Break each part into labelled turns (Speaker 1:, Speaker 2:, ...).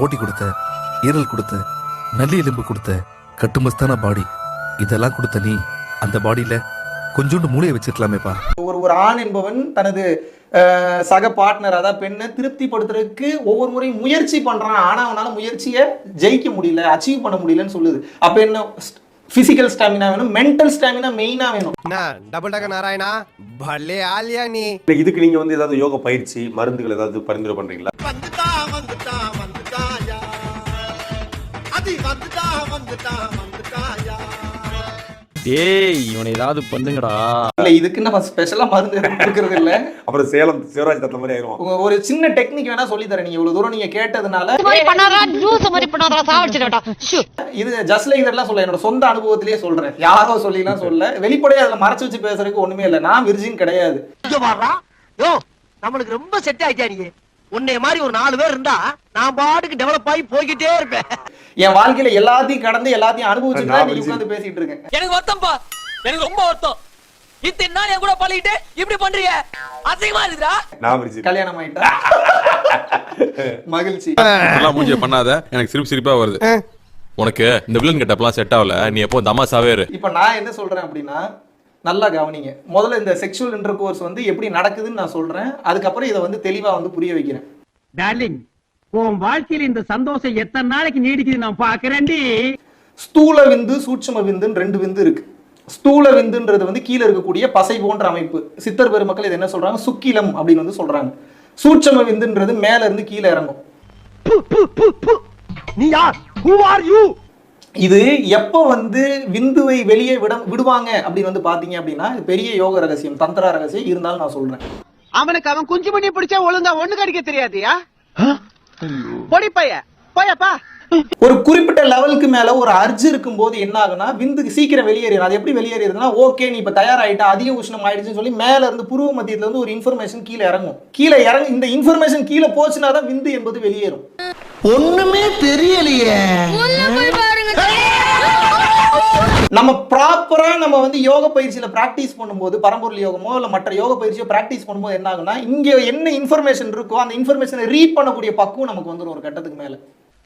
Speaker 1: போட்டி கொடுத்த ஈரல் கொடுத்த நல்லி எலும்பு கொடுத்த கட்டுமஸ்தான பாடி. இதெல்லாம் கொடுத்த நீ அந்த பாடியில கொஞ்சோண்டு மூளையை வச்சிருக்கலாமேப்பா.
Speaker 2: ஒரு ஒரு ஆண் என்பவன் தனது சக பார்ட்னர் அதாவது பெண்ணை திருப்திப்படுத்துறதுக்கு ஒவ்வொரு முறையும் முயற்சி பண்றான். ஆனா அவனால முயற்சியை ஜெயிக்க முடியல அச்சீவ் பண்ண முடியலன்னு சொல்லுது. அப்ப என்ன பிசிக்கல் ஸ்டாமினா வேணும் மென்டல் ஸ்டாமினா மெயினா வேணும்.
Speaker 3: டபுள் டக்க நாராயணா? பல்லே ஆலியா நீ.
Speaker 4: இதுக்கு நீங்க வந்து ஏதாவது யோக பயிற்சி மருந்துகள் ஏதாவது பரிந்துரை பண்றீங்களா?
Speaker 5: டேய் இவனை ஏதாவது பண்ணுங்கடா.
Speaker 2: இல்ல இதுக்கு நம்ம ஸ்பெஷலா மருந்து கொடுக்கறது இல்ல.
Speaker 4: அப்புறம் சேலம் சிவராஜ் தத்த மாதிரி ஆயிரும்
Speaker 2: ஒரு சின்ன டெக்னிக் வேணா சொல்லி தரேன். நீங்க இவ்வளவு தூரம் நீங்க கேட்டதுனால
Speaker 6: இது மாதிரி பண்ணாதா ஜூஸ் மாதிரி பண்ணாதா சாவடிச்சிடட்டா ஷூ.
Speaker 2: இது ஜஸ்ட் லைக் இதெல்லாம் சொல்ல என்னோட சொந்த அனுபவத்திலேயே சொல்றேன். யாரோ சொல்லிலாம் சொல்ல வெளிப்படையா அதுல மறைச்சு வச்சு பேசுறதுக்கு ஒண்ணுமே இல்ல. நான் விர்ஜின் கிடையாது.
Speaker 7: யோ நம்மளுக்கு ரொம்ப செட் ஆயிட்டா நீ உன்னைய மாதிரி ஒரு நாலு பேர் இருந்தா நான் பாட்டுக்கு டெவலப் ஆகி போய்கிட்டே இருப்பேன்.
Speaker 2: என் வாழ்க்கையில எல்லாத்தையும் கடந்து எல்லாத்தையும் அனுபவிச்சுட்டு தான்
Speaker 4: virgin.
Speaker 2: உட்கார்ந்து பேசிட்டு இருக்கேன்.
Speaker 8: எனக்கு வருத்தம்ப்பா எனக்கு ரொம்ப வருத்தம். இத்தனை நாள் என் கூட பழகிட்டு இப்படி பண்றீங்க? அசிங்கமா இருக்குடா
Speaker 4: நான்
Speaker 2: கல்யாணம் ஆயிட்டா? மகிழ்ச்சி.
Speaker 9: மூஞ்சிய பண்ணாத. எனக்கு சிரிப்பு சிரிப்பா வருது. உனக்கு இந்த வில்லன் கெட்டப்லாம் செட் ஆகல. நீ எப்போ தமாசாவே இரு.
Speaker 2: இப்ப நான் என்ன சொல்றேன் அப்படின்னா நல்லா கவனிங்க. முதல்ல இந்த செக்ஷுவல் இன்டர் கோர்ஸ் வந்து எப்படி நடக்குதுன்னு நான் சொல்றேன். அதுக்கப்புறம் இதை வந்து தெளிவா வந்து புரிய வைக்கிறேன்.
Speaker 7: டார்லிங் உன் வாழ்க்கையில இந்த சந்தோஷம் எத்தனை நாளைக்கு நீடிக்குது நான் பாக்குறேன்டி
Speaker 2: ஸ்தூல விந்து சூட்சும விந்துன்னு ரெண்டு விந்து இருக்கு. ஸ்தூல விந்துன்றது வந்து கீழே இருக்கக்கூடிய பசை போன்ற அமைப்பு. சித்தர் பெருமக்கள் இது என்ன சொல்றாங்க? சுக்கிலம் அப்படின்னு வந்து சொல்றாங்க. சூட்சும விந்துன்றது மேல இருந்து கீழே இறங்கும்.
Speaker 7: நீ யார்? ஹூ ஆர் யூ
Speaker 2: இது எப்போ வந்து விந்துவை வெளியே விட விடுவாங்க அப்படின்னு வந்து பாத்தீங்க அப்படின்னா இது பெரிய யோக ரகசியம் தந்திரா ரகசியம் இருந்தாலும் நான் சொல்றேன்.
Speaker 7: அவனுக்கு அவன் குஞ்சு பண்ணி பிடிச்சா ஒழுங்கா ஒண்ணு கடிக்க தெரியாதியா? பொடி பைய போயப்பா.
Speaker 2: ஒரு குறிப்பிட்ட லெவலுக்கு மேல ஒரு அர்ஜ் இருக்கும்போது என்ன ஆகுனா விந்துக்கு சீக்கிரம் வெளியேறிடும் அது எப்படி வெளியேறிடுதுன்னா ஓகே நீ இப்ப தயாராயிட்டா அதிக உஷ்ணம் ஆயிடுச்சுன்னு சொல்லி மேல இருந்து புருவ மத்தியத்துல இருந்து ஒரு இன்ஃபர்மேஷன் கீழே இறங்கும். கீழே இறங்கு இந்த இன்ஃபர்மேஷன் கீழே போச்சுன்னா தான் விந்து என்பது வெளியேறும்.
Speaker 7: ஒண்ணுமே தெரியலையே.
Speaker 2: நம்ம ப்ராப்பரா நம்ம வந்து யோக பயிற்சியில பிராக்டிஸ் பண்ணும்போது பரம்பொருள் யோகமோ இல்ல மற்ற யோக பயிற்சியோ பிராக்டிஸ் பண்ணும்போது என்ன ஆகுனா இங்க என்ன இன்ஃபர்மேஷன் இருக்கோ அந்த இன்ஃபர்மேஷனை ரீட் பண்ணக்கூடிய பக்குவம் நமக்கு வந்துடும் ஒரு கட்டத்துக்கு மேல.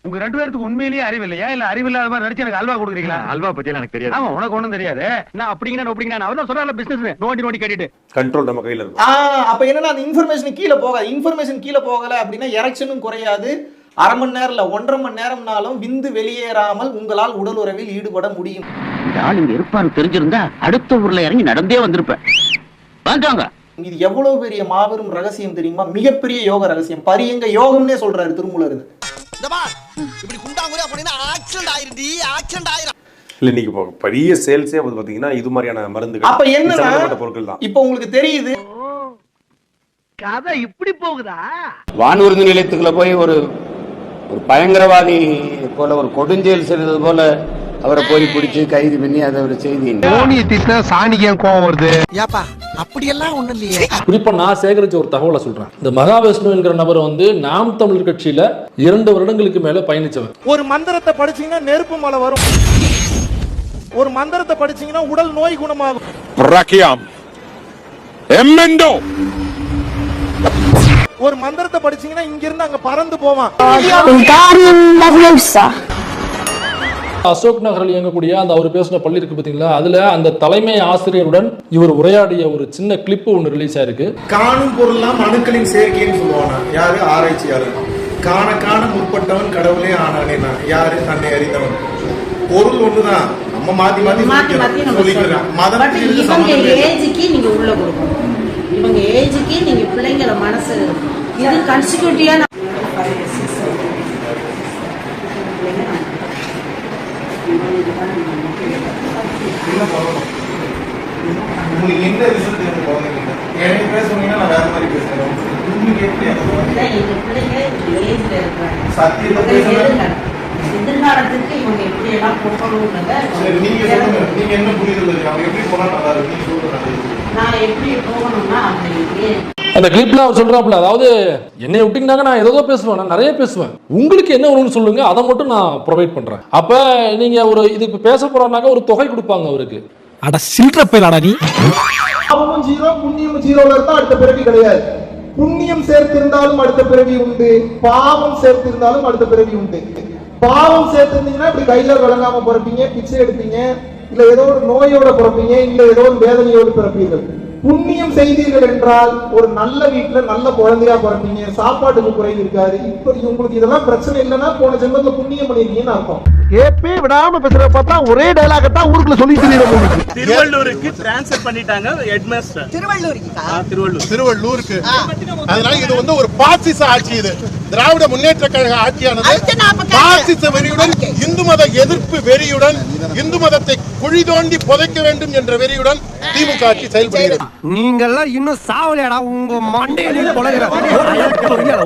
Speaker 7: உங்க ரெண்டு பேருக்கு உண்மையிலேயே அறிவு இல்லையா? இல்ல அறிவு இல்லாத மாதிரி நடிச்சு எனக்கு அல்வா கொடுக்குறீங்களா?
Speaker 5: அல்வா பத்தி எனக்கு தெரியாது.
Speaker 7: ஆமா உனக்கு ஒண்ணும் தெரியாது. நான் அப்படிங்கன்னா அப்படிங்கன்னா அவர் தான் சொல்றாரு பிசினஸ் நோண்டி நோண்டி கட்டிட்டு.
Speaker 4: கண்ட்ரோல் நம்ம கையில இருக்கும்.
Speaker 2: ஆ அப்ப என்னன்னா அந்த இன்ஃபர்மேஷன் கீழே போகாது. இன்ஃபர்மேஷன் கீழே போகல அப்படின்னா எரெக்ஷனும் குறையாது. அரை மணி நேரம் இல்ல ஒன்றரை மணி நேரம்னாலும் விந்து வெளியேறாமல் உங்களால் உடல் உறவில் ஈடுபட முடியும்.
Speaker 10: இந்த ஆள் இங்க இருப்பான்னு தெரிஞ்சிருந்தா அடுத்த ஊர்ல இறங்கி நடந்தே வந்திருப்பேன். வாங்க
Speaker 2: இது எவ்வளவு பெரிய மாபெரும் ரகசியம் தெரியுமா? மிகப்பெரிய யோக ரகசியம். பரியங்க யோகம்னே சொல்றாரு திருமூலர்.
Speaker 3: இப்படி குண்டாங்குறி அப்படின்னா ஆக்சிடென்ட் ஆயிருடி ஆக்சிடென்ட் ஆயிரும்.
Speaker 4: இல்ல நீங்க பெரிய சேல்ஸே வந்து பாத்தீங்கன்னா இது மாதிரியான மருந்துகள்
Speaker 2: அப்ப என்னன்னா
Speaker 4: சம்பந்தப்பட்ட பொருட்கள் தான்.
Speaker 2: இப்ப உங்களுக்கு தெரியுது?
Speaker 7: கதை இப்படி போகுதா?
Speaker 10: வானூர்தி நிலையத்துக்குள்ள போய் ஒரு ஒரு பயங்கரவாதி போல ஒரு கொடுஞ்செயல் செய்தது போல அவரை போய் பிடிச்சு கைது பண்ணி அதை ஒரு செய்தி.
Speaker 7: தோனியை திட்டினா சாணிக்கு கோவம் வருது?
Speaker 3: ஏப்பா அப்படியெல்லாம் ஒண்ணும் இல்லையே.
Speaker 5: குறிப்பா நான் சேகரிச்ச ஒரு தகவலை சொல்றேன். இந்த மகாவிஷ்ணு என்கிற நபர் வந்து நாம் தமிழர் கட்சியில இரண்டு வருடங்களுக்கு மேல பயணிச்சவன்
Speaker 11: ஒரு மந்திரத்தை படிச்சீங்கன்னா நெருப்பு மலை வரும். ஒரு மந்திரத்தை படிச்சீங்கன்னா உடல் நோய் குணமாகும். ஒரு மந்திரத்தை படிச்சீங்கன்னா இங்க இருந்து அங்க பறந்து போவான்.
Speaker 5: அசோக் நகரில் இயங்கக்கூடிய அந்த அவர் பேசின பள்ளி இருக்கு பாத்தீங்களா? அதுல அந்த தலைமை ஆசிரியருடன் இவர் உரையாடிய ஒரு சின்ன கிளிப்பு ஒன்று ரிலீஸ் ஆயிருக்கு.
Speaker 11: காணும் பொருள்லாம் அணுக்களின் சேர்க்கைன்னு சொல்லுவானா யாரு? ஆராய்ச்சியாளர். காண காண முற்பட்டவன் கடவுளே ஆனானேனா யாரு? தன்னை அறிந்தவன். பொருள் ஒண்ணுதான். நம்ம மாத்தி மாத்தி சம்மந்தம் இல்லை.
Speaker 6: ஏஜுக்கு நீங்க உள்ள கொடுக்கணும். இவங்க ஏஜுக்கு நீங்க பிள்ளைங்கள மனசு இது கன்சிக்யூட்டிவா
Speaker 11: உங்களுக்கு என்ன ரிசல்ட் எனக்கு குழந்தைங்க? எனக்கு பேச சொன்னீங்கன்னா நான் வேற மாதிரி பேசுறேன். உங்களுக்கு எப்படி எனக்கு
Speaker 6: எங்க பிள்ளைங்க ஏஜ்ல இருக்கிறாங்க
Speaker 11: சத்தியத்தை
Speaker 6: இவங்க
Speaker 11: பேசுறேன்
Speaker 6: எதிர்காலம். எதிர்காலத்துக்கு இவங்க எப்படி எல்லாம்
Speaker 11: சரி நீங்க சொல்லுங்க. நீங்க என்ன இருக்கு அவங்க எப்படி போனா நல்லா இருக்கு நீங்க
Speaker 5: அந்த கிளிப்ல அவர் சொல்றாப்புல அதாவது என்னை விட்டீங்கன்னாங்க நான் ஏதோ பேசுவேன் நான் நிறைய பேசுவேன். உங்களுக்கு என்ன வேணும்னு சொல்லுங்க அதை மட்டும் நான் ப்ரொவைட் பண்றேன். அப்ப நீங்க ஒரு இதுக்கு பேச போறாருனாக்க ஒரு தொகை கொடுப்பாங்க அவருக்கு.
Speaker 1: அட சில்ற பேராடா நீ.
Speaker 11: பாவமும் ஜீரோ புண்ணியமும் ஜீரோல இருந்தா அடுத்த பிறவி கிடையாது.
Speaker 12: புண்ணியம் சேர்த்திருந்தாலும் அடுத்த பிறவி உண்டு பாவம் சேர்த்திருந்தாலும் அடுத்த பிறவி உண்டு. பாவம் சேர்த்திருந்தீங்கன்னா இப்படி கையில விளங்காம பிறப்பீங்க பிச்சை எடுப்பீங்க. இல்ல ஏதோ ஒரு நோயோட பிறப்பீங்க இல்ல ஏதோ ஒரு வேதனையோடு பிறப்பீர்கள். புண்ணியம் செய்தீர்கள் என்றால் ஒரு நல்ல வீட்டுல நல்ல குழந்தையா பிறப்பீங்க சாப்பாட்டுக்கு குறைவு இருக்காது. இப்ப உங்களுக்கு இதெல்லாம் பிரச்சனை இல்லைன்னா போன ஜென்மத்துல புண்ணியம் பண்ணிருக்கீங்கன்னு அர்த்தம்.
Speaker 7: ஏப்பே விடாம பேசுற பார்த்தா ஒரே டயலாக தான் ஊருக்குள்ள சொல்லி தெரியுற
Speaker 11: திருவள்ளூருக்கு டிரான்ஸ்ஃபர் பண்ணிட்டாங்க ஹெட்மாஸ்டர்
Speaker 3: திருவள்ளூருக்கு
Speaker 11: திருவள்ளூர். திருவள்ளூருக்கு. அதனால இது வந்து ஒரு பாசிச ஆட்சி இது. திராவிட முன்னேற்ற கழக ஆட்சியானது. பாசிச வெறியுடன் இந்து மத எதிர்ப்பு வெறியுடன் இந்து மதத்தை குழி தோண்டி புதைக்க வேண்டும் என்ற வெறியுடன் திமுக ஆட்சி செயல்படுகிறது.
Speaker 7: நீங்கெல்லாம் இன்னும் சாவலையாடா உங்க மண்டையில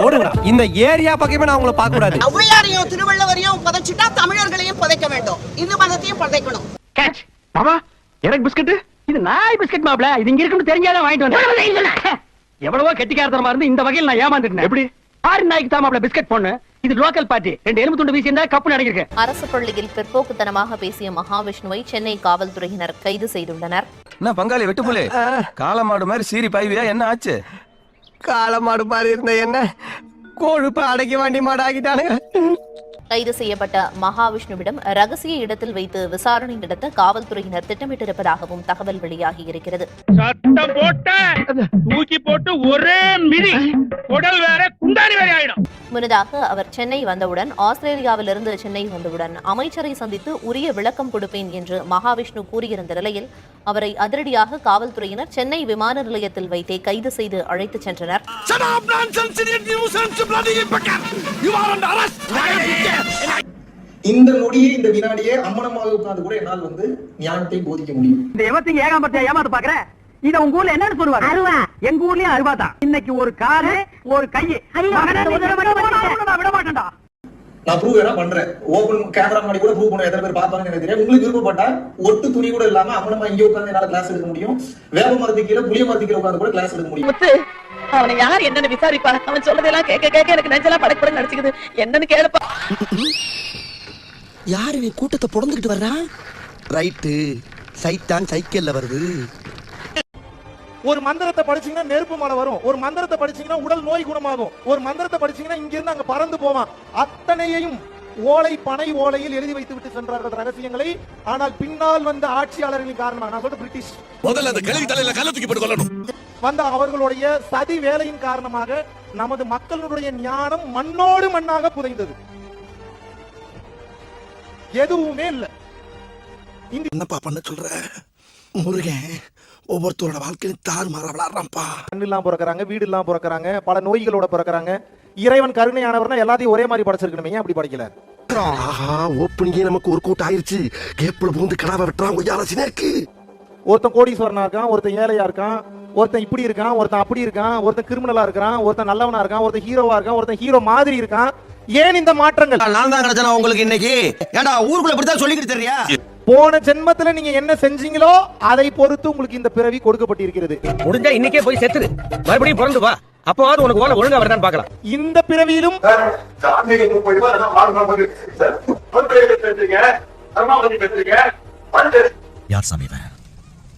Speaker 7: ஓடுங்க இந்த ஏரியா பக்கமே நான் உங்களை பார்க்க கூடாது
Speaker 3: ஔவையாரையும் திருவள்ளுவரையும் புதைச்சிட்டா தமிழர்களையும் புதைக்க வேண்டும். இந்து மதத்தையும் புதைக்கணும்.
Speaker 7: கேட்ச் மாமா எனக்கு பிஸ்கட் இது நாய் பிஸ்கட் மாப்ள இது இங்க இருக்குன்னு தெரிஞ்சாதான் வாங்கிட்டு வந்தேன். எவ்வளவோ கெட்டிக்காரத்தனமா இருந்து இந்த வகையில் நான் ஏமாந்துட்டேன். எப்படி? ஆறு நாய்க்கு தான் மாப்ள பிஸ்கட் பொண்ணு இது லோக்கல் பார்ட்டி ரெண்டு எலும்பு துண்டு வீசி இருந்தா கப்பு நடக்கிருக்கு
Speaker 13: அரசு பள்ளியில் பிற்போக்குத்தனமாக பேசிய மகாவிஷ்ணுவை சென்னை காவல்துறையினர் கைது செய்துள்ளனர்.
Speaker 7: என்ன பங்காளி வெட்டு புள்ளி காலமாடு மாதிரி சீரி பாய்வியா? என்ன ஆச்சு? காலமாடு மாதிரி இருந்த என்ன? கோழுப்ப அடக்கி வாண்டி மாடு ஆகிட்டானுங்க
Speaker 13: கைது செய்யப்பட்ட மகாவிஷ்ணுவிடம் ரகசிய இடத்தில் வைத்து விசாரணை நடத்த காவல்துறையினர் திட்டமிட்டிருப்பதாகவும் தகவல் வெளியாகி இருக்கிறது.
Speaker 7: சட்டம் போட்ட தூக்கி போட்டு ஒரே மிதி. உடல் வேற குண்டாரி வேற ஆயிடும்.
Speaker 13: முன்னதாக அவர் சென்னை வந்தவுடன் ஆஸ்திரேலியாவிலிருந்து சென்னை வந்தவுடன் அமைச்சரை சந்தித்து உரிய விளக்கம் கொடுப்பேன் என்று மகாவிஷ்ணு கூறியிருந்த நிலையில் அவரை அதிரடியாக காவல்துறையினர் சென்னை விமான நிலையத்தில் வைத்தே கைது செய்து அழைத்துச் சென்றனர்.
Speaker 12: இந்த நொடியே இந்த வினாடியே அம்மனமாக உட்கார்ந்து கூட என்னால் வந்து ஞானத்தை போதிக்க முடியும்.
Speaker 7: இந்த எவத்திங்க ஏகாம்பரத்தை ஏமாத்து பாக்குற இத உங்க ஊர்ல என்னன்னு சொல்லுவாங்க? அருவா. எங்க ஊர்லயும் அருவா தான். இன்னைக்கு ஒரு காலு ஒரு கை. விட மாட்டேன், நான் விட மாட்டேன்டா.
Speaker 12: நான் ப்ரூவ் வேணா பண்றேன். ஓபன் கேமரா முன்னாடி கூட ப்ரூவ் பண்ண எத்தனை பேர் பார்த்தாங்கன்னு எனக்கு தெரியும் உங்களுக்கு விருப்பப்பட்டா ஒட்டு துணி கூட இல்லாம அம்மனமா இங்க உட்கார்ந்து என்னால கிளாஸ் எடுக்க முடியும். வேப்ப மரத்து கீழே புளிய மரத்து கீழே உட்கார்ந்து கூட கிளாஸ் எடுக்க முடியும்.
Speaker 6: அவனை யார் என்னன்னு விசாரிப்பா அவன் சொல்றதெல்லாம் கேட்க கேட்க எனக்கு நெஞ்செல்லாம் படப்பட நடிச்சுக்குது. என்னன்னு கேளுப்பா.
Speaker 3: யாரு நீ கூட்டத்தை புடந்துக்கிட்டு வர்றா? ரைட்டு. சைத்தான் சைக்கிள்ல வருது.
Speaker 12: ஒரு மந்திரத்தை படிச்சீங்கன்னா நெருப்பு மலை வரும். ஒரு மந்திரத்தை படிச்சீங்கன்னா உடல் நோய் குணமாகும். ஒரு மந்திரத்தை படிச்சீங்கன்னா இங்க இருந்து அங்க பறந்து போவான். அத்தனையையும் ஓலை பனை ஓலையில் எழுதி வைத்து விட்டு சென்றார்கள் ரகசியங்களை. ஆனால் பின்னால் வந்த ஆட்சியாளர்களின் காரணமாக நான் சொல்றது பிரிட்டிஷ்.
Speaker 3: முதல்ல அந்த கழுவி தலையில கல்ல தூக்கி போட்டு கொள்ளணும்
Speaker 12: வந்த அவர்களுடைய சதி வேலையின் காரணமாக நமது மக்களுடைய ஞானம் மண்ணோடு மண்ணாக புதைந்தது. எதுவுமே இல்ல.
Speaker 3: என்னப்பா பண்ண சொல்ற? முருகன் ஒவ்வொருத்தரோட வாழ்க்கையிலும் தாறு மாற விளாடுறான்ப்பா
Speaker 12: கண்ணு இல்லாம பிறக்கறாங்க வீடு இல்லாம பிறக்கறாங்க பல நோய்களோட பிறக்கறாங்க. இறைவன் கருணையானவர்னா எல்லாத்தையும் ஒரே மாதிரி படைச்சிருக்கணுமே ஏன் அப்படி படிக்கல?
Speaker 3: ஆஹா ஓப்பனிங்கே நமக்கு ஒரு கூட்டம் ஆயிருச்சு. கேப்புல பூந்து கடாவை வெட்டுறான் கொய்யால சினேக்கு.
Speaker 12: ஒருத்தன் கோடீஸ்வரனா இருக்கான் ஒருத்தன் ஏழையா இருக்கான் ஒருத்தன் இப்படி இருக்கான் ஒருத்தன் அப்படி இருக்கான் ஒருத்தன் கிரிமினலா இருக்கான் ஒருத்தன் நல்லவனா இருக்கான் ஒருத்தன் ஹீரோவா இருக்கான் ஒருத்தன் ஹீரோ மாதிரி இருக்கான். ஏன் இந்த மாற்றங்கள்?
Speaker 3: நான் தான் கிடைச்சனா உங்களுக்கு இன்னைக்கு? ஏடா ஊருக்குள்ள இப்படித்தான் சொல்லிக்கிட்டு தெரியா
Speaker 12: போன ஜென்மத்துல நீங்க என்ன செஞ்சீங்களோ அதை பொறுத்து உங்களுக்கு இந்த பிறவி கொடுக்கப்பட்டிருக்கிறது.
Speaker 7: முடிஞ்சா இன்னைக்கே போய் செத்துரு. மறுபடியும் பிறந்து வா. அப்பவாவது உனக்கு ஓலை ஒழுங்கா வருதான்னு பார்க்கலாம்.
Speaker 12: இந்த பிறவியிலும்
Speaker 3: யார் சாமி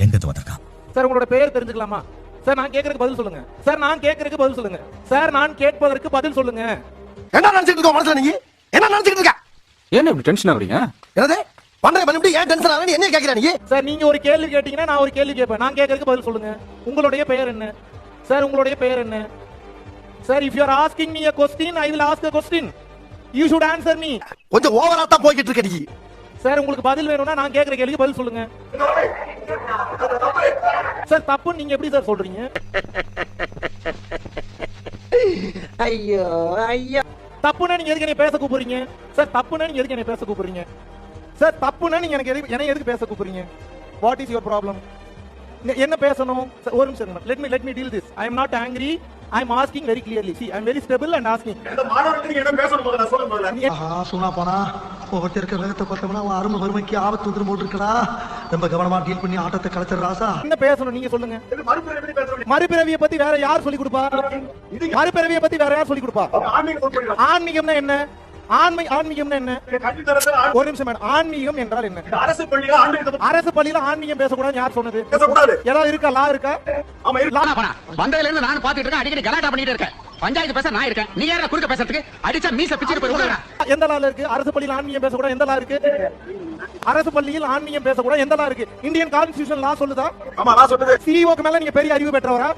Speaker 3: எங்க வந்திருக்கான்?
Speaker 12: சார் உங்களோட பெயர் தெரிஞ்சுக்கலாமா? சார் நான் கேட்கறதுக்கு பதில் சொல்லுங்க. சார் நான் கேட்கறதுக்கு பதில் சொல்லுங்க. சார் நான் கேட்பதற்கு பதில் சொல்லுங்க.
Speaker 3: என்ன நினைச்சிட்டு இருக்க மனசுல நீ? என்ன நினைச்சிட்டு இருக்க?
Speaker 1: ஏன் இப்படி டென்ஷன் ஆகுறீங்க?
Speaker 3: என்னது? பண்ற பண்ணிட்டு ஏன் டென்ஷன் என்ன கேக்குற நீ?
Speaker 12: சார் நீங்க ஒரு கேள்வி கேட்டீங்கன்னா நான் ஒரு கேள்வி கேட்பேன். நான் கேட்கறதுக்கு பதில் சொல்லுங்க. உங்களுடைய பெயர் என்ன? சார் உங்களுடைய பெயர் என்ன? Sir if you are asking me a question I ask a question. You should answer me.
Speaker 3: கொஞ்சம் ஓவரா தான் போய்கிட்டு இருக்க நீ.
Speaker 12: சார் உங்களுக்கு பதில் வேணும்னா நான் கேட்கிற கேள்விக்கு பதில் சொல்லுங்க. சார் தப்புன்னு நீங்க எப்படி சார் சொல்றீங்க?
Speaker 7: ஐயோ ஐயோ.
Speaker 12: தப்புன்னா நீங்க எதுக்கு என்னை பேச கூப்பிடுறீங்க? சார் தப்புன்னா நீங்க எதுக்கு என்னை பேச கூப்பிடுறீங்க? சார் தப்புன்னா நீங்க எனக்கு எதுக்கு என்னை எதுக்கு பேச கூப்பிடுறீங்க? வாட் இஸ் யுவர் ப்ராப்ளம் என்ன பேசணும்? ஒரு நிமிஷம் let me let me deal this I am not angry I am asking very clearly see I am very stable and asking
Speaker 3: சொன்னா போனா. ஒவ்வொருத்தர் இருக்க வேகத்தை பார்த்தோம்னா அவன் அருமை வறுமைக்கு ஆபத்து வந்துடும் போட்டு இருக்கடா. ரொம்ப கவனமா டீல் பண்ணி ஆட்டத்தை கலைச்சர் ராசா.
Speaker 12: என்ன பேசணும்? நீங்க சொல்லுங்க. மறுபிறவியை பத்தி வேற யார் சொல்லி கொடுப்பா? மறுபிறவியை பத்தி வேற யார் சொல்லி கொடுப்பா? ஆன்மீகம்னா என்ன?
Speaker 2: ஆன்மை ஆன்மீகம்னா என்ன? ஒரு நிமிஷம் மேடம். ஆன்மீகம் என்றால் என்ன?
Speaker 11: அரசு பள்ளியில
Speaker 2: அரசு பள்ளியில ஆன்மீகம் பேசக்கூடாது யார் சொன்னது?
Speaker 11: பேசக்கூடாது.
Speaker 2: ஏதாவது இருக்கா? லா இருக்கா?
Speaker 11: ஆமா இருக்கு.
Speaker 7: வந்ததுல இருந்து நான் பாத்துட்டு இருக்கேன். அடிக்கடி கலாட்டா பண்ணிட்டு இருக்கேன். பஞ்சாயத்து பேச நான் இருக்கேன். நீ யாரா குறுக்க பேசுறதுக்கு? அடிச்சா மீச பிச்சுட்டு போய்
Speaker 2: எந்த லால இருக்கு? அரசு பள்ளியில் ஆன்மீகம் பேசக்கூடாது. எந்த லா இருக்கு? அரசு பள்ளியில் ஆன்மீகம் பேசக்கூடாது. எந்த லா இருக்கு? இந்தியன் கான்ஸ்டிடியூஷன் லா சொல்லுதா?
Speaker 11: ஆமா சொல்றது.
Speaker 2: சிஇஓக்கு மேல நீங்க பெரிய அறிவு பெற்றவரா?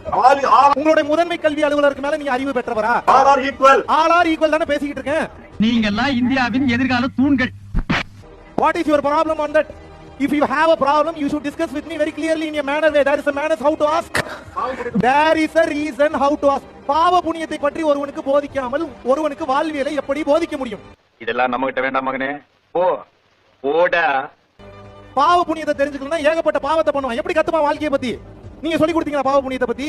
Speaker 2: உங்களுடைய முதன்மை கல்வி அலுவலருக்கு மேல நீங்க அறிவு பெற்றவரா?
Speaker 11: All are equal.
Speaker 2: All are equal தானே பேசிக்கிட்டு இருக்கேன்.
Speaker 7: நீங்க எல்லாம் இந்தியாவின் எதிர்கால தூண்கள்.
Speaker 2: What is your problem on that you have a problem, you should discuss with me very clearly in a manner way. There is a manner how to ask. There is a reason how to ask. பாவ புண்ணியத்தை பற்றி ஒருவனுக்கு போதிக்காமல் ஒருவனுக்கு வாழ்வியலை எப்படி போதிக்க முடியும்?
Speaker 10: இதெல்லாம் நம்ம கிட்ட வேண்டாம் மகனே. போ. போடா.
Speaker 2: பாவ புண்ணியத்தை தெரிஞ்சுக்கணும்னா ஏகப்பட்ட பாவத்தை பண்ணுவான். எப்படி கத்துப்பான் வாழ்க்கையை பத்தி? நீங்க சொல்லி கொடுத்தீங்களா பாவ புண்ணியத்தை பத்தி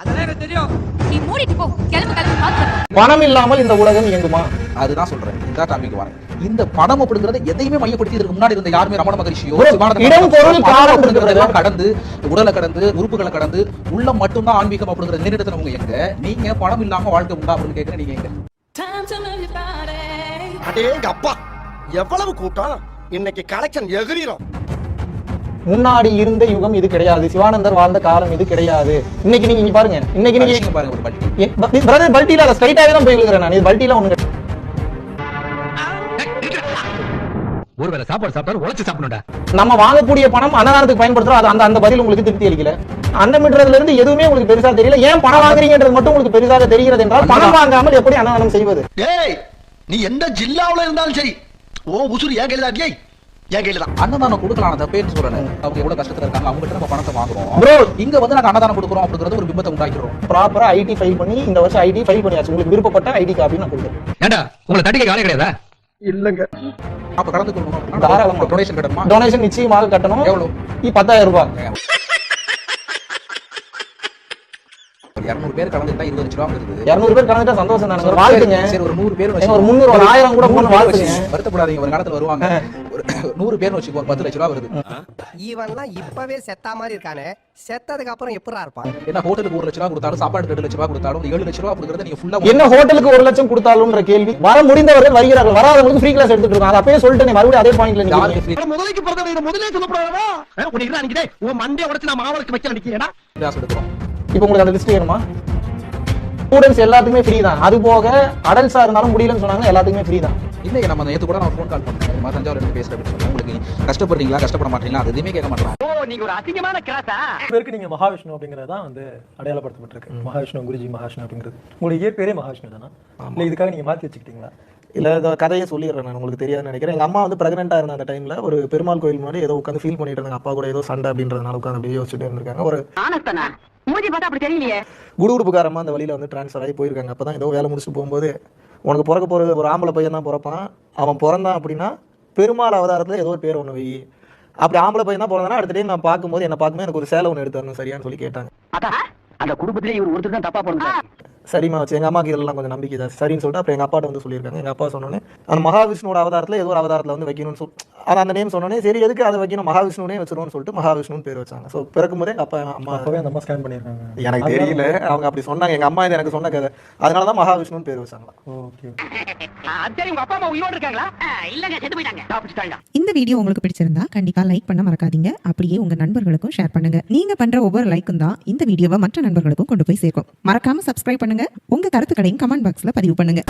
Speaker 8: அதெல்லாம் எனக்கு தெரியும்.
Speaker 13: நீ மூடிட்டு போ. கிளம்பு கிளம்பு பாத்து
Speaker 2: பணம் இல்லாமல் இந்த உலகம் இயங்குமா?
Speaker 1: அதுதான் சொல்றேன். இந்த டாபிக் வரேன். இந்த பணம் அப்படிங்கறது எதையுமே மையப்படுத்தி இதுக்கு முன்னாடி இருந்த யாருமே ரமண மகரிஷியோ
Speaker 2: இடம், பொருள், காலம்
Speaker 1: அப்படிங்கறதெல்லாம் கடந்து உடலை கடந்து உறுப்புகளை கடந்து உள்ளம் மட்டும்தான் ஆன்மீகம் அப்படிங்கறது நிலைநிறுத்தினவங்க எங்க? நீங்க பணம் இல்லாம வாழ்க்கை உண்டா அப்படின்னு கேக்குறேன் நீங்க எங்க?
Speaker 3: அப்பா எவ்வளவு கூட்டம்? இன்னைக்கு கலெக்ஷன் எகிரிரும்.
Speaker 2: முன்னாடி இருந்த யுகம் இது கிடையாது. சிவானந்தர் வாழ்ந்த காலம் இது கிடையாது. இன்னைக்கு நீங்க இங்க பாருங்க. இன்னைக்கு நீங்க
Speaker 1: பாருங்க ஒரு பட்டி
Speaker 2: பிரதர் பல்ட்டில அதை ஸ்ட்ரைட்டாவே தான் போய் விழுகிறேன் நான். இது பல்ட்டில ஒண்ணு.
Speaker 7: ஒருவேளை சாப்பாடு சாப்பிட்டாரு உழைச்சு சாப்பிடணும்டா.
Speaker 2: நம்ம வாங்கக்கூடிய பணம் அன்னதானத்துக்கு பயன்படுத்துறோம். அது அந்த அந்த பதில் உங்களுக்கு திருப்தி அளிக்கல. அன்னமிடுறதுல இருந்து எதுவுமே உங்களுக்கு பெருசா தெரியல. ஏன் பணம் வாங்குறீங்கன்றது மட்டும் உங்களுக்கு பெரிதாக தெரிகிறது என்றால் பணம் வாங்காமல் எப்படி அன்னதானம் செய்வது?
Speaker 3: நீ எந்த ஜில்லாவுல இருந்தாலும் சரி. ஓ உசுறு என் கையில என் கையில தான்.
Speaker 1: அன்னதானம் கொடுக்கலாம் தப்பேன்னு சொல்றேன். அவங்க எவ்வளவு கஷ்டத்துல இருக்காங்க அவங்க கிட்ட நம்ம பணத்தை வாங்குறோம்.
Speaker 2: Bro.
Speaker 1: இங்க வந்து நாங்க அன்னதானம் கொடுக்குறோம் அப்படிங்கறது ஒரு பிம்பத்தை உண்டாக்கிறோம்
Speaker 2: ப்ராப்பரா ஐடி ஃபைல் பண்ணி இந்த வருஷம் ஐடி ஃபைல் பண்ணியாச்சு. உங்களுக்கு விருப்பப்பட்ட ஐடி காப்பி நான் கொடுக்குறேன்.
Speaker 7: ஏண்டா உங்களை தட்டிக்க காலே கிடையாதா?
Speaker 3: இல்லங்க.
Speaker 1: அப்ப கடந்து கொள்ளணும்
Speaker 2: தாராளமா.
Speaker 1: டொனேஷன் கட்டணுமா?
Speaker 2: டொனேஷன் நிச்சயமாக கட்டணும்.
Speaker 1: எவ்வளவு?
Speaker 2: இ- பத்தாயிரம் ரூபாய்.
Speaker 1: இருநூறு பேர் கலந்துட்டா இருபது லட்ச ரூபா வருது.
Speaker 2: இருநூறு பேர் கலந்துட்டா சந்தோஷம் தானே? வாழ்த்துங்க.
Speaker 1: சரி ஒரு நூறு பேர்
Speaker 2: ஒரு முந்நூறு, ஒரு ஆயிரம் கூட போன வாழ்த்துங்க.
Speaker 1: வருத்தப்படாதீங்க ஒரு காலத்துல வருவாங்க. ஒரு நூறு பேர் வச்சுக்கோ பத்து லட்ச ரூபா வருது.
Speaker 3: இவன்லாம் இப்பவே செத்தா மாதிரி இருக்கானே. செத்ததுக்கு அப்புறம் எப்படா இருப்பான்?
Speaker 1: என்ன ஹோட்டலுக்கு ஒரு லட்ச ரூபா கொடுத்தாலும் சாப்பாடு ரெண்டு லட்ச ரூபா கொடுத்தாலும் ஏழு லட்ச ரூபா அப்படிங்கறத நீங்க ஃபுல்லா
Speaker 2: என்ன ஹோட்டலுக்கு ஒரு லட்சம் கொடுத்தாலும்ன்ற கேள்வி. வர முடிந்தவர்கள் வருகிறார்கள். வராதவங்களுக்கு ஃப்ரீ கிளாஸ் எடுத்துட்டு இருக்கோம் அதை அப்பயே சொல்லிட்டு மறுபடியும் அதே பாயிண்ட்ல நீங்க
Speaker 3: முதலைக்கு பிறந்தவன் இதை முதலே சொல்லப்படாதா உனக்கு அன்னைக்கு உன் மண்டே உடச்சு நான் மாவளுக்கு வைக்க
Speaker 1: class எடுக்கிறோம்.
Speaker 2: இப்போ உங்களுக்கு அந்த லிஸ்ட் வேணுமா? ஸ்டூடெண்ட்ஸ் எல்லாத்துக்குமே ஃப்ரீ தான். அது போக அடல்ட்ஸா இருந்தாலும் முடியலன்னு சொன்னாங்க எல்லாத்துக்குமே ஃப்ரீ தான்.
Speaker 1: இல்லைங்க நம்ம நேத்து கூட நான் ஃபோன் கால் பண்ணேன். தஞ்சாவூர் இருந்து பேசுறேன் அப்படின்னு உங்களுக்கு கஷ்டப்படுறீங்களா கஷ்டப்பட மாட்டீங்களா? அது எதுவுமே கேட்க மாட்டேன்
Speaker 7: ஓ நீங்க ஒரு அசிங்கமான கிளாஸா
Speaker 14: பேருக்கு நீங்க மகாவிஷ்ணு அப்படிங்கிறது தான் வந்து அடையாளப்படுத்தப்பட்டிருக்கு. மகாவிஷ்ணு குருஜி மகாவிஷ்ணு அப்படிங்கிறது. உங்களுடைய இயற்பேரே மகாவிஷ்ணு தானா? இல்ல இதுக்காக நீங்க மாத்தி வச்சுக்கிட்டீங்களா?
Speaker 2: இல்ல கதையை சொல்லிடுறேன் நான் உங்களுக்கு தெரியாதுன்னு நினைக்கிறேன். எங்க அம்மா வந்து பிரெக்னெண்டா இருந்த அந்த டைம்ல ஒரு பெருமாள் கோயில் முன்னாடி ஏதோ உட்காந்து ஃபீல் பண்ணிட்டு இருந்தாங்க. அப்பா கூட ஏதோ சண்டை அப்படின்றதுனால உட்காந்து அப்படியே யோசிச்சுட்டு இருந்திருக்காங்க. ஒரு
Speaker 7: மூஞ்சி பார்த்தா அப்படி தெரியலையே.
Speaker 2: குடுகுடுப்புக்காரமா அந்த வழியில வந்து ட்ரான்ஸ்ஃபர் ஆகி போயிருக்காங்க. அப்பதான் ஏதோ வேலை முடிச்சுட்டு போகும்போது உனக்கு பிறக்க போறது ஒரு ஆம்பளை பையன் தான் பிறப்பான். அவன் பிறந்தான் அப்படின்னா பெருமாள் அவதாரத்துல ஏதோ ஒரு பேர் ஒன்று வை. அப்படி ஆம்பளை பையன் தான் பிறந்தானா? அடுத்த டைம் நான் பார்க்கும்போது என்ன பார்க்கும்போது எனக்கு ஒரு சேலை ஒன்று எடுத்து தரணும் சரியான்னு சொல்லி கேட்டாங்க.
Speaker 7: அதான் அந்த குடும்பத்திலே இவர் ஒருத்தர் தான் தப்பா பண்ணுங்க
Speaker 2: சரிம்மா வச்சு எங்க அம்மாக்கு இதெல்லாம் கொஞ்சம் நம்பிக்கை தான் சரின்னு சொல்லிட்டு அப்புறம் எங்க அப்பாட்ட வந்து சொல்லியிருக்காங்க. எங்க அப்பா சொன்னோன்னே அந்த மகாவிஷ்ணுவோட அவதாரத்துல ஏதோ ஒரு அவதாரத்துல வந்து வைக்கணும்னு சொல் அது அந்த நேம் சொன்னோன்னே சரி எதுக்கு அதை வைக்கணும்? மகாவிஷ்ணுனே வச்சிருவோம்னு சொல்லிட்டு மகாவிஷ்ணுன்னு பேர் வச்சாங்க. ஸோ பிறக்கும்போதே எங்க அப்பா அம்மா
Speaker 14: அப்பவே அந்த அம்மா ஸ்கேன் பண்ணிருக்காங்க
Speaker 2: எனக்கு தெரியல. அவங்க அப்படி சொன்னாங்க. எங்க அம்மா இது எனக்கு சொன்ன கதை. அதனால தான் மகாவிஷ்ணுன்னு பேர் வச்சாங்களா
Speaker 14: ஓகே
Speaker 7: சரி உங்க அப்பா அம்மா உயிரோடு இருக்காங்களா? இல்லங்க செத்து போயிட்டாங்க. தப்பிச்சிட்டாங்க
Speaker 15: இந்த வீடியோ உங்களுக்கு பிடிச்சிருந்தா கண்டிப்பா லைக் பண்ண மறக்காதீங்க. அப்படியே உங்க நண்பர்களுக்கும் ஷேர் பண்ணுங்க. நீங்க பண்ற ஒவ்வொரு லைக்கும் தான் இந்த வீடியோவை மற்ற நண்பர்களுக்கும் கொண்டு போய் சேர்க்கும். மறக்காம சப்ஸ்கிரைப் பண்ணுங்க. உங்க கருத்துக்களையும் கமெண்ட் பாக்ஸ்ல பதிவு பண்ணுங்க.